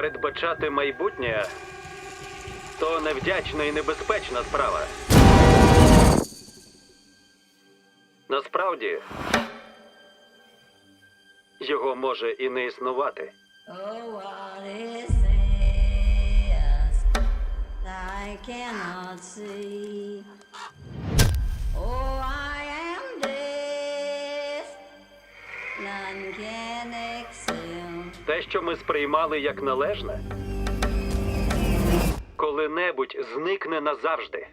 Передбачати майбутнє то невдячна і небезпечна справа. Насправді, його може і не існувати. Oh, I cannot see? Те, що ми сприймали як належне, коли-небудь зникне назавжди.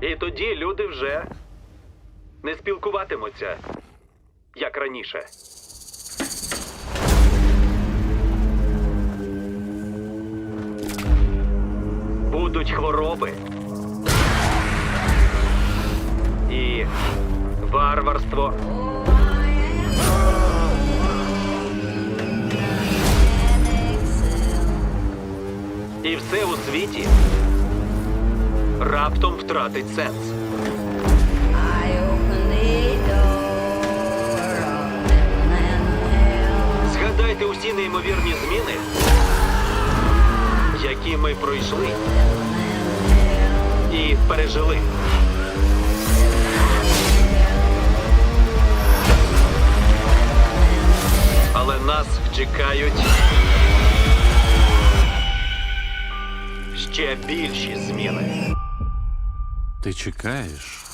І тоді люди вже не спілкуватимуться, як раніше. Будуть хвороби. Варварство. І все у світі раптом втратить сенс. Згадайте усі неймовірні зміни, які ми пройшли і пережили. Чекають ще більші зміни. Ти чекаєш,